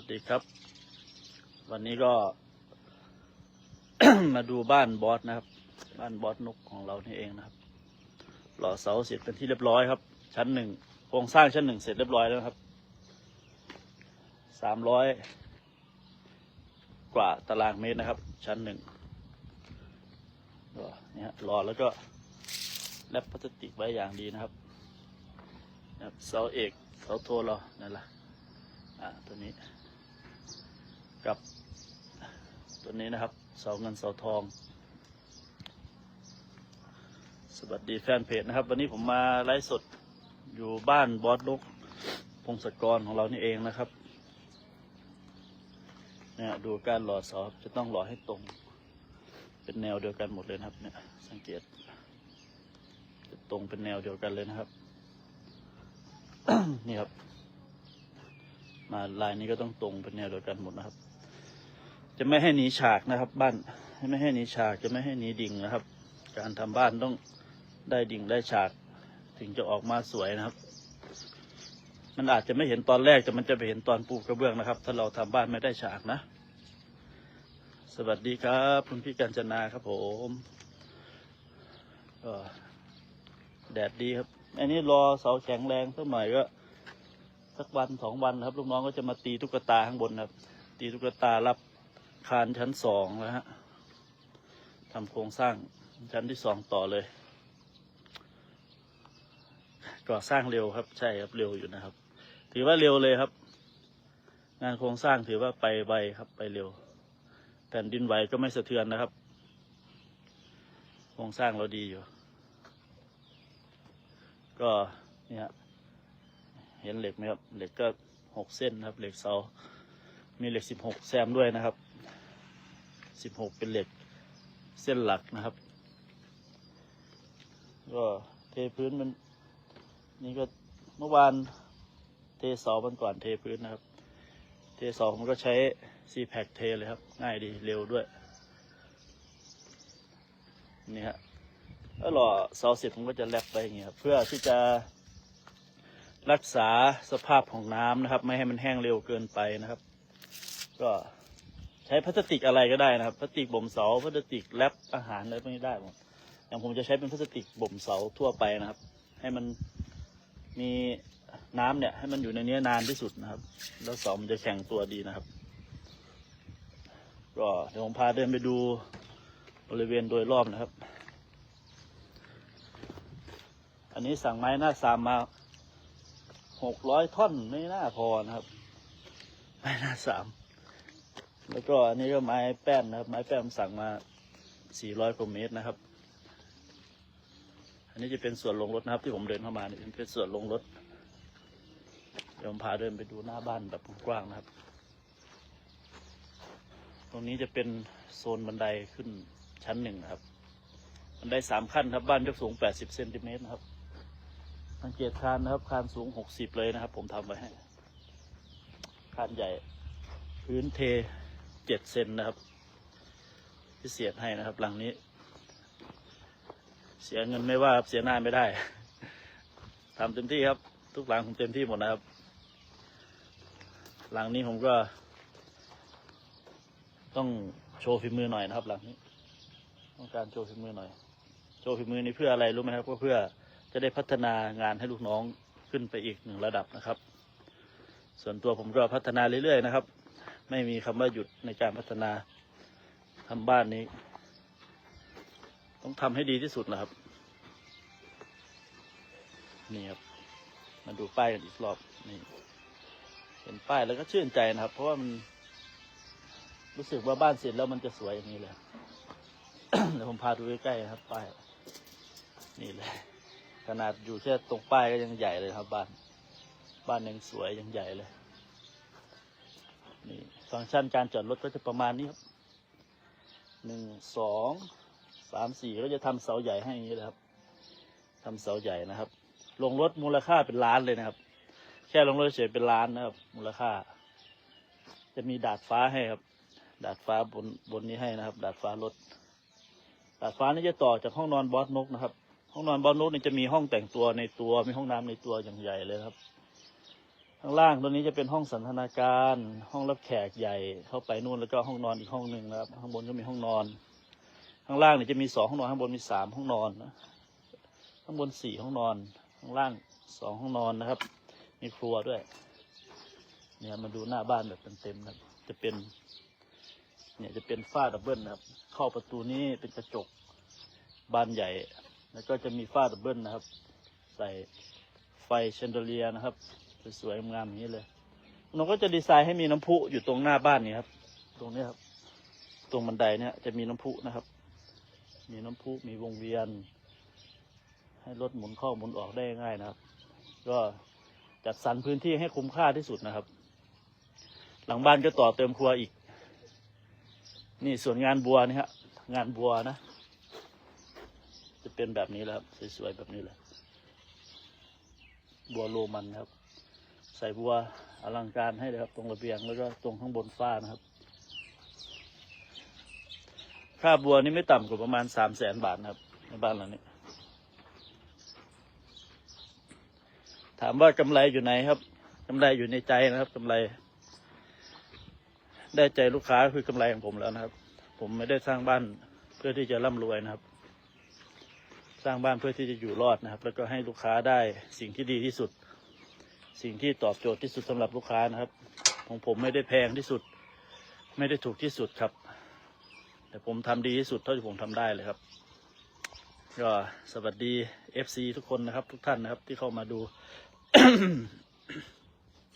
วัสดีครับ วันนี้ก็ มาดูบ้านบอสนะครับ บ้านบอสนกของเรานี่เองนะครับ หล่อเสาเสร็จเป็นที่เรียบร้อยครับ ชั้นหนึ่งโครงสร้างชั้นหนึ่งเสร็จเรียบร้อยแล้วครับสามร้อยกว่าตารางเมตรนะครับ ชั้นหนึ่งนี่ฮะรอแล้วก็แรปพลาสติกไว้อย่างดีนะครับนะครับเสาเอกเสาโทรเรานั่นแหละอ่าตัวนี้ กับ ตัวนี้นะครับเสาเงินเสาทอง สวัสดีแฟนเพจนะครับ วันนี้ผมมาไลฟ์สดอยู่บ้านบอสนกพงศกรของเรานี่เองนะครับเนี่ยดูการหล่อเสาจะต้องหล่อให้ตรง เป็นแนวเดียวกันหมดเลยนะครับ เนี่ย สังเกต จะตรงเป็นแนวเดียวกันเลยนะครับ นี่ครับ มาลายนี้ก็ต้องตรงเป็นแนวเดียวกันหมดนะครับ จะไม่ให้หนีฉากนะครับ บ้านไม่ให้หนีฉากจะไม่ให้หนีดิ่งนะครับ การทำบ้านต้องได้ดิ่งได้ฉาก ถึงจะออกมาสวยนะครับ มันอาจจะไม่เห็นตอนแรกแต่มันจะไปเห็นตอนปูกระเบื้องนะครับ ถ้าเราทำบ้านไม่ได้ฉากนะ สวัสดีครับ คุณพี่กัญจนาครับผมก็แดดดีครับ อันนี้รอเสาแข็งแรงสักหน่อยก็สักวันสองวันครับลูกน้องก็จะมาตีตุ๊กตาข้างบนครับ ตีตุ๊กตารับ คานชั้นสองแล้วฮะทำโครงสร้างชั้นที่สองต่อเลยก่อสร้างเร็วครับ ใช่ครับเร็วอยู่นะครับ ถือว่าเร็วเลยครับ งานโครงสร้างถือว่าไปไวครับไปเร็วแผ่นดินไหวก็ไม่สะเทือนนะครับ โครงสร้างเราดีอยู่ ก็เนี่ยเห็นเหล็กไหมครับ เหล็กก็หกเส้นนะครับ เหล็กเสา มีเหล็กสิบหกแซมด้วยนะครับ สิบหกเป็นเหล็กเส้นหลักนะครับ ก็เทพื้นมัน นี่ก็เมื่อวานเทเสาวันก่อนเทพื้นนะครับ เทเสาผมก็ใช้ซีแพคเทเลยครับ ง่ายดีเร็วด้วย นี่ฮะแล้วหล่อเสาเสร็จผมก็จะแลบไปอย่างเงี้ยครับเพื่อที่จะรักษาสภาพของน้ำนะครับ ไม่ให้มันแห้งเร็วเกินไปนะครับ ก็ ใช้พลาสติกอะไรก็ได้นะครับพลาสติกบ่มเสาพลาสติกแรปอาหารอะไรพวกนี้ได้หมดอย่างผมจะใช้เป็นพลาสติกบ่มเสาทั่วไปนะครับ ให้มันมีน้ำเนี่ย ให้มันอยู่ในนี้นานที่สุดนะครับ แล้วเสามันจะแข็งตัวดีนะครับก็เดี๋ยวผมพาเดินไปดูบริเวณโดยรอบนะครับ อันนี้สั่งไม้หน้าสามมาหกร้อยท่อนไม่น่าพอนะครับ ไม้หน้าสาม แล้วก็อันนี้ก็ไม้แป้นนะครับ ไม้แป้นผมสั่งมาสี่ร้อยกว่าเมตรนะครับ อันนี้จะเป็นส่วนลงรถนะครับ ที่ผมเดินเข้ามาเนี่ยเป็นส่วนลงรถ เดี๋ยวผมพาเดินไปดูหน้าบ้านแบบกว้างๆนะครับ ตรงนี้จะเป็นโซนบันไดขึ้นชั้นหนึ่งนะครับ บันไดสามขั้นครับ บ้านยกสูงแปดสิบเซนติเมตรนะครับ สังเกตคานนะครับ คานสูงหกสิบเลยนะครับ ผมทำไว้ให้คานใหญ่พื้นเท เจ็ดเซนนะครับ พิเศษให้นะครับ หลังนี้ เสียเงินไม่ว่าครับเสียหน้าไม่ได้ทำเต็มที่ครับ ทุกหลังผมเต็มที่หมดนะครับ หลังนี้ผมก็ ต้องโชว์ฝีมือหน่อยนะครับ หลังนี้ ต้องการโชว์ฝีมือหน่อย โชว์ฝีมือนี้เพื่ออะไรรู้ไหมครับก็เพื่อจะได้พัฒนางานให้ลูกน้องขึ้นไปอีกหนึ่งระดับนะครับ ส่วนตัวผมก็พัฒนาเรื่อยๆนะครับ ไม่มีคำว่าหยุดในการพัฒนาทำบ้านนี้ ต้องทำให้ดีที่สุดนะครับ นี่ครับ มาดูป้ายกันอีกรอบนี่เห็นป้ายแล้วก็ชื่นใจนะครับ เพราะว่ามันรู้สึกว่าบ้านเสร็จแล้วมันจะสวยอย่างนี้เลยเดี๋ยวผมพาดูใกล้ๆนะครับ ป้าย นี่เลย ขนาดอยู่แค่ตรงป้ายก็ยังใหญ่เลยครับ บ้าน บ้านยังสวยยังใหญ่เลย นี่ ฟังก์ชันการจอดรถก็จะประมาณนี้ครับหนึ่งสองสามสี่ก็จะทำเสาใหญ่ให้อย่างนี้เลยครับทำเสาใหญ่นะครับลงรถมูลค่าเป็นล้านเลยนะครับ แค่ลงรถเฉยเป็นล้านนะครับ มูลค่า จะมีดาดฟ้าให้ครับ ดาดฟ้าบนบนนี้ให้นะครับ ดาดฟ้ารถ ดาดฟ้านี่จะต่อจากห้องนอนบอสนกนะครับ ห้องนอนบอสนกนี่จะมีห้องแต่งตัวในตัวมีห้องน้ำในตัวอย่างใหญ่เลยครับ ข้างล่างตัวนี้จะเป็นห้องสันทนาการ ห้องรับแขกใหญ่เข้าไปนู่นแล้วก็ห้องนอนอีกห้องหนึ่งนะครับ ข้างบนก็มีห้องนอน ข้างล่างเนี่ยจะมีสองห้องนอนข้างบนมีสามห้องนอนนะข้างบนสี่ห้องนอน ข้างล่างสองห้องนอนนะครับ มีครัวด้วย เนี่ยมาดูหน้าบ้านแบบเต็มๆนะครับจะเป็น เนี่ยจะเป็นฝ้าดับเบิลนะครับ เข้าประตูนี้เป็นกระจกบานใหญ่ แล้วก็จะมีฝ้าดับเบิลนะครับ ใส่ไฟแชนเดอเลียนะครับ สวยๆงามอย่างนี้เลยเราก็จะดีไซน์ให้มีน้ำพุอยู่ตรงหน้าบ้านนี่ครับ ตรงนี้ครับ ตรงบันไดเนี่ยจะมีน้ำพุนะครับ มีน้ำพุมีวงเวียน ให้รถหมุนเข้าหมุนออกได้ง่ายนะครับ ก็จัดสรรพื้นที่ให้คุ้มค่าที่สุดนะครับ หลังบ้านก็ต่อเติมครัวอีก นี่ส่วนงานบัวนี่ฮะงานบัวนะ จะเป็นแบบนี้แหละครับสวยๆแบบนี้เลยบัวโรมันครับ ใส่บัวอลังการให้เลยครับ ตรงระเบียงแล้วก็ตรงข้างบนฝ้านะครับ ค่าบัวนี่ไม่ต่ำกว่าประมาณสามแสนบาทนะครับ ในบ้านหลังนี้ ถามว่ากำไรอยู่ไหนครับกำไรอยู่ในใจนะครับกำไร ได้ใจลูกค้าคือกำไรของผมแล้วนะครับ ผมไม่ได้สร้างบ้านเพื่อที่จะร่ำรวยนะครับ สร้างบ้านเพื่อที่จะอยู่รอดนะครับ แล้วก็ให้ลูกค้าได้สิ่งที่ดีที่สุด สิ่งที่ตอบโจทย์ที่สุดสำหรับลูกค้านะครับ ของผมไม่ได้แพงที่สุด ไม่ได้ถูกที่สุดครับ แต่ผมทำดีที่สุดเท่าที่ผมทำได้เลยครับก็สวัสดี FC ทุกคนนะครับ ทุกท่านนะครับ ที่เข้ามาดู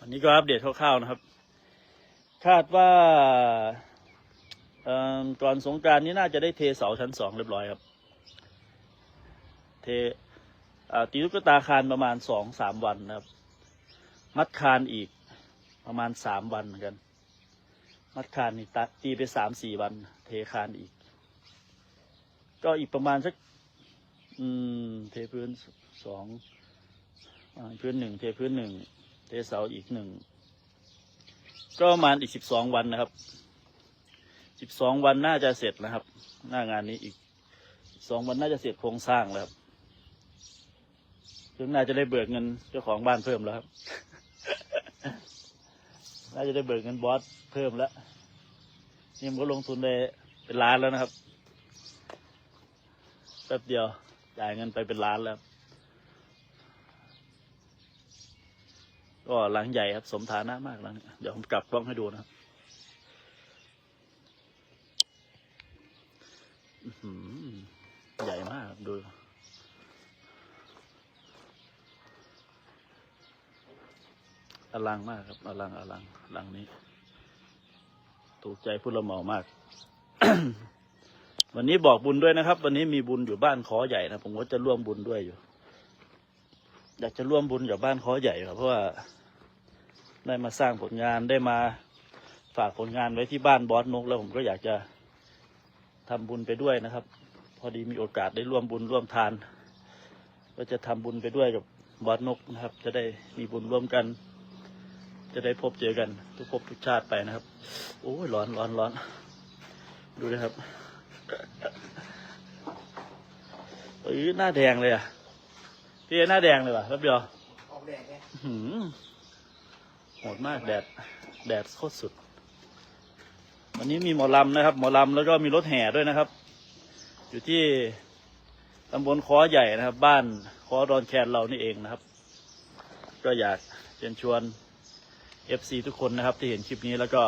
วันนี้ก็อัปเดตคร่าวๆนะครับ คาดว่าก่อนสงกรารนี้น่าจะได้เทเสาชั้นสองเรียบร้อยครับ เทตีลูกตาคานประมาณสองสามวันนะครับ มัดคานอีกประมาณสามวันเหมือนกัน มัดคานนี่ตะตีไปสามสี่วัน เทคานอีก ก็อีกประมาณสักอืม เทพื้นสองพื้นหนึ่งเทพื้นหนึ่งเทเสาอีกหนึ่งก็ประมาณอีกสิบสองวันนะครับสิบสองวันน่าจะเสร็จนะครับ หน้างานนี้อีกสองวันน่าจะเสร็จโครงสร้างแล้วครับซึ่งน่าจะได้เบิกเงินเจ้าของบ้านเพิ่มแล้วครับ น่าจะได้เบิกเงินบอสเพิ่มแล้วนี่มันก็ลงทุนไปเป็นล้านแล้วนะครับแป๊บเดียวจ่ายเงินไปเป็นล้านแล้ว ก็หลังใหญ่ครับ สมฐานะมากหลังเดี๋ยวผมกลับกล้องให้ดูนะครับใหญ่มากดู อลังมากครับอลังอลังหลังนี้ ถูกใจผู้ละเหมามาก วันนี้บอกบุญด้วยนะครับ วันนี้มีบุญอยู่บ้านขอใหญ่นะผมก็จะร่วมบุญด้วยอยู่ อยากจะร่วมบุญกับบ้านขอใหญ่ครับเพราะว่าได้มาสร้างผลงานได้มาฝากผลงานไว้ที่บ้านบอสนกแล้วผมก็อยากจะทำบุญไปด้วยนะครับ พอดีมีโอกาสได้ร่วมบุญร่วมทาน ก็จะทำบุญไปด้วยกับบอสนกนะครับ จะได้มีบุญร่วมกัน จะได้พบเจอกัน ทุกภพทุกชาติไปนะครับ โอ้ยร้อนร้อนร้อนดูนะครับเอ้ยหน้าแดงเลยอะพี่หน้าแดงเลยว่ะแป๊บเดียวออกแดดไงหืมโหดมากแดด แดดโคตรสุด วันนี้มีหมอลำนะครับ หมอลำแล้วก็มีรถแห่ด้วยนะครับ อยู่ที่ตำบลคอใหญ่นะครับ บ้านคอดอนแคนเรานี่เองนะครับ ก็อยากเชิญชวน FC ทุกคนนะครับที่เห็นคลิปนี้แล้วก็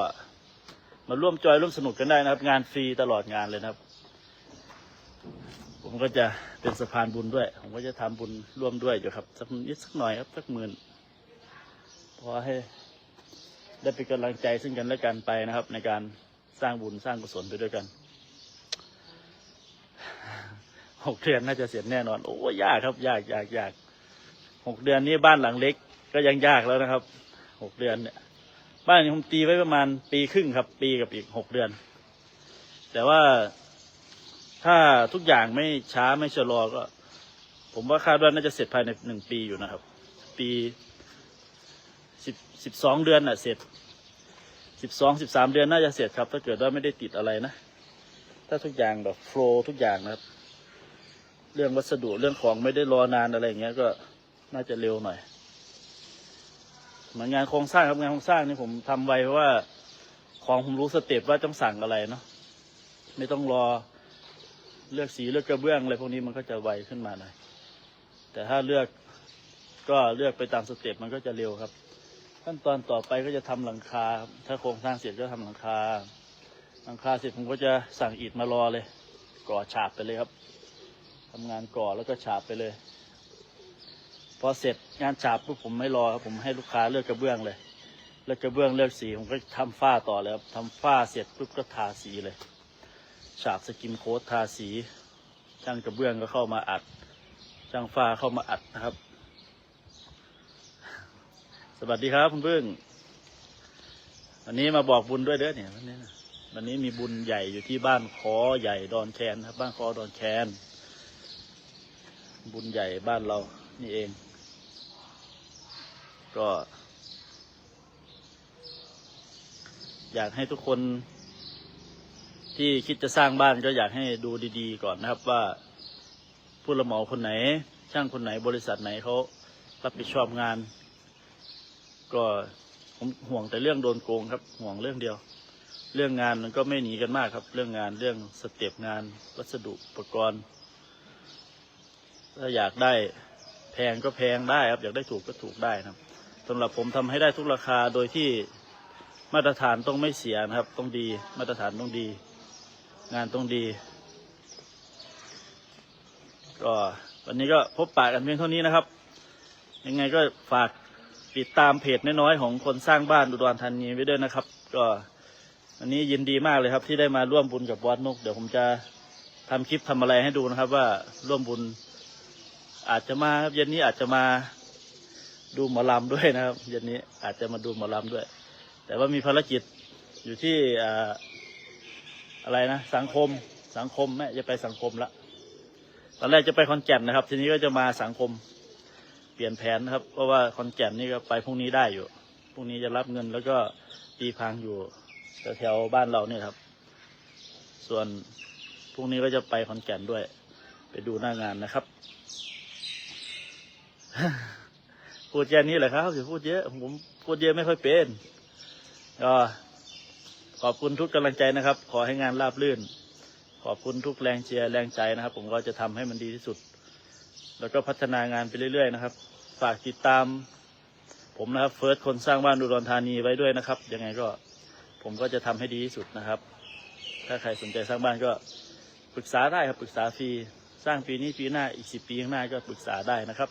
มาร่วมจอยร่วมสนุกกันได้นะครับ งานฟรีตลอดงานเลยนะครับ ผมก็จะเป็นสะพานบุญด้วย ผมก็จะทำบุญร่วมด้วยอยู่ครับสักนิดสักหน่อยครับสักหมื่นพอให้ได้เป็นกำลังใจซึ่งกันและกันไปนะครับ ในการสร้างบุญสร้างกุศลไปด้วยกันหกเดือนน่าจะเสร็จแน่นอน โอ้ยากครับ ยากยากยากหกเดือนนี้บ้านหลังเล็ก ก็ยังยากแล้วนะครับ หกเดือนเนี่ย บ้านนี้ผมตีไว้ประมาณปีครึ่งครับ ปีกับอีกหกเดือน แต่ว่าถ้าทุกอย่างไม่ช้าไม่ชะลอก็ ผมว่าคาดว่าน่าจะเสร็จภายในหนึ่งปีอยู่นะครับ ปีสิบสิบสองเดือนน่ะ เสร็จสิบสองสิบสามเดือนน่าจะเสร็จครับ ถ้าเกิดว่าไม่ได้ติดอะไรนะ ถ้าทุกอย่างแบบโฟล์ทุกอย่างนะครับ เรื่องวัสดุเรื่องของไม่ได้รอนานอะไรอย่างเงี้ยก็น่าจะเร็วหน่อย เหมือนงานโครงสร้างครับงานโครงสร้างนี่ผมทำไวเพราะว่าของผมรู้สเต็ปว่าต้องสั่งอะไรเนาะไม่ต้องรอเลือกสีเลือกกระเบื้องอะไรพวกนี้มันก็จะไวขึ้นมาหน่อยแต่ถ้าเลือกก็เลือกไปตามสเต็ปมันก็จะเร็วครับ ขั้นตอนต่อไปก็จะทำหลังคาถ้าโครงสร้างเสร็จก็ทำหลังคา หลังคาเสร็จผมก็จะสั่งอิฐมารอเลย ก่อฉาบไปเลยครับทำงานก่อแล้วก็ฉาบไปเลย พอเสร็จงานฉาบปุ๊บผมไม่รอครับผมให้ลูกค้าเลือกกระเบื้องเลย เลือกกระเบื้องเลือกสีผมก็ทำฝ้าต่อเลยครับทำฝ้าเสร็จปุ๊บก็ทาสีเลย ฉาบสกิมโค้ดทาสีช่างกระเบื้องก็เข้ามาอัดช่างฝ้าเข้ามาอัดนะครับ สวัสดีครับคุณพึ่งวันนี้มาบอกบุญด้วยเด้อเนี่ยวันนี้นะวันนี้มีบุญใหญ่อยู่ที่บ้านคอใหญ่ดอนแคนครับ บ้านคอดอนแคน บุญใหญ่บ้านเรานี่เอง ก็ อยากให้ทุกคน ที่คิดจะสร้างบ้านก็อยากให้ดูดี ๆ ก่อนนะครับว่าผู้รับเหมาคนไหน ช่างคนไหนบริษัทไหนเขารับผิดชอบงาน ก็ผมห่วงแต่เรื่องโดนโกงครับ ห่วงเรื่องเดียว เรื่องงานมันก็ไม่หนีกันมากครับ เรื่องงานเรื่องสเต็ปงาน วัสดุอุปกรณ์ ถ้าอยากได้ พงก็แพงได้ครับ อยากได้ถูกก็ถูกได้นะครับสำหรับผมทำให้ได้ทุกราคาโดยที่มาตรฐานต้องไม่เสียนะครับ ต้องดีมาตรฐานต้องดี งานต้องดี ก็วันนี้ก็พบปะกันเพียงเท่านี้นะครับ ยังไงก็ฝากติดตามเพจน้อยๆของคนสร้างบ้านอุดรธานีไว้ด้วยนะครับ ก็วันนี้ยินดีมากเลยครับ ที่ได้มาร่วมบุญกับบอสนก เดี๋ยวผมจะทำคลิปทำอะไรให้ดูนะครับ ว่าร่วมบุญ อาจจะมาครับเย็นนี้อาจจะมาดูหมอลำด้วยนะครับเย็นนี้อาจจะมาดูหมอลำด้วย แต่ว่ามีภารกิจอยู่ที่อ่าอะไรนะสังคมสังคมแม่จะไปสังคมละตอนแรกจะไปคอนแก่นนะครับ ทีนี้ก็จะมาสังคมเปลี่ยนแผนนะครับ เพราะว่าคอนแก่นนี่ก็ไปพรุ่งนี้ได้อยู่พรุ่งนี้จะรับเงินแล้วก็ตีพังอยู่แถวบ้านเราเนี่ยครับ ส่วนพรุ่งนี้ก็จะไปคอนแก่นด้วย ไปดูหน้างานนะครับ พูดแค่นี้แหละครับอย่าพูดเยอะ ผมพูดเยอะไม่ค่อยเป็นก็ขอบคุณทุกกำลังใจนะครับ ขอให้งานราบรื่น ขอบคุณทุกแรงเชียร์แรงใจนะครับ ผมก็จะทำให้มันดีที่สุด แล้วก็พัฒนางานไปเรื่อยๆนะครับ ฝากติดตาม ผมนะครับเฟิร์สคนสร้างบ้านอุดรธานีไว้ด้วยนะครับ ยังไงก็ผมก็จะทำให้ดีที่สุดนะครับ ถ้าใครสนใจสร้างบ้านก็ปรึกษาได้ครับปรึกษาฟรีสร้างปีนี้ปีหน้าอีกสิบปีข้างหน้าก็ปรึกษาได้นะครับ